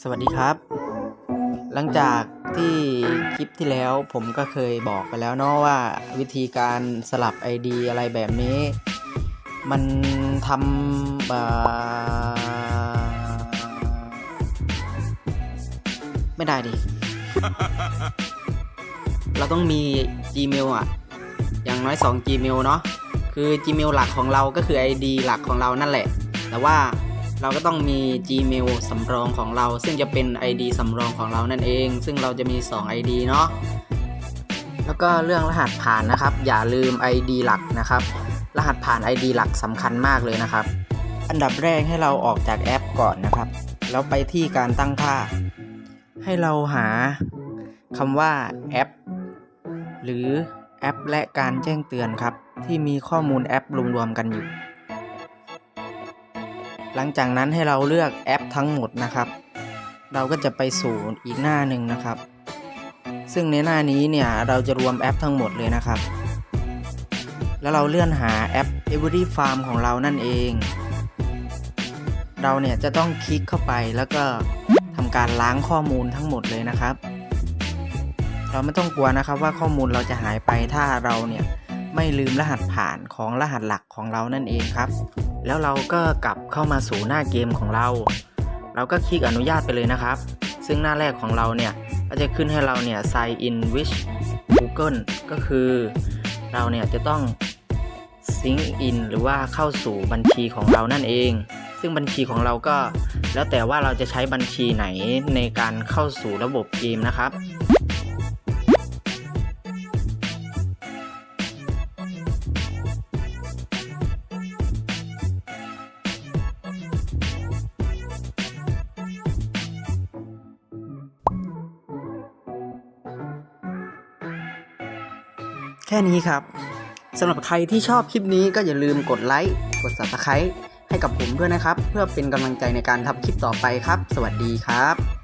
สวัสดีครับ หลังจากที่คลิปที่แล้วผมก็เคยบอกไปแล้วเนาะว่าวิธีการสลับ ID อะไรแบบนี้ มันทำไม่ได้ดิ เราต้องมี Gmail อะ อย่างน้อย 2 Gmail เนาะคือ Gmail หลักของเราก็คือ ID หลักของเรานั่นแหละ แต่ว่า เราก็ต้องมี Gmail สำรองของเรา ซึ่งจะเป็น ID สำรองของเรานั่นเอง ซึ่งเราจะมี 2 ID เนาะแล้วก็เรื่องรหัสผ่านนะครับ อย่าลืม ID หลักนะครับ รหัสผ่าน ID หลักสำคัญมากเลยนะครับ อันดับแรกให้เราออกจากแอปก่อนนะครับ แล้วไปที่การตั้งค่า ให้เราหาคำว่าแอป หรือแอปและการแจ้งเตือนครับ ที่มีข้อมูลแอปรวมๆกันอยู่ หลังจากนั้นให้เราเลือกแอปทั้งหมดนะครับ เราก็จะไปสู่อีกหน้าหนึ่งนะครับ ซึ่งในหน้านี้เนี่ยเราจะรวมแอปทั้งหมดเลยนะครับ แล้วเราเลื่อนหาแอป Every Farm ของเรานั่นเอง เราเนี่ยจะต้องคลิกเข้าไปแล้วก็ทำการล้างข้อมูลทั้งหมดเลยนะครับ เราไม่ต้องกลัวนะครับว่าข้อมูลเราจะหายไปถ้าเราเนี่ยไม่ลืมรหัสผ่านของรหัสหลักของเรานั่นเองครับ แล้วเราก็กลับเข้ามาสู่หน้าเกมของเรา เราก็คลิกอนุญาตไปเลยนะครับ ซึ่งหน้าแรกของเราเนี่ยก็จะขึ้นให้เราเนี่ย sign in with Google ก็คือเราเนี่ยจะต้อง sync in หรือว่าเข้าสู่บัญชีของเรานั่นเอง ซึ่งบัญชีของเราก็แล้วแต่ว่าเราจะใช้บัญชีไหนในการเข้าสู่ระบบเกมนะครับ ค่นี้ครับสำหรับใครที่ชอบคลิปนี้ก็อย่าลืมกดไลค์กด subscribe ให้กับผมด้วยนะครับ เพื่อเป็นกำลังใจในการทำคลิปต่อไปครับ สวัสดีครับ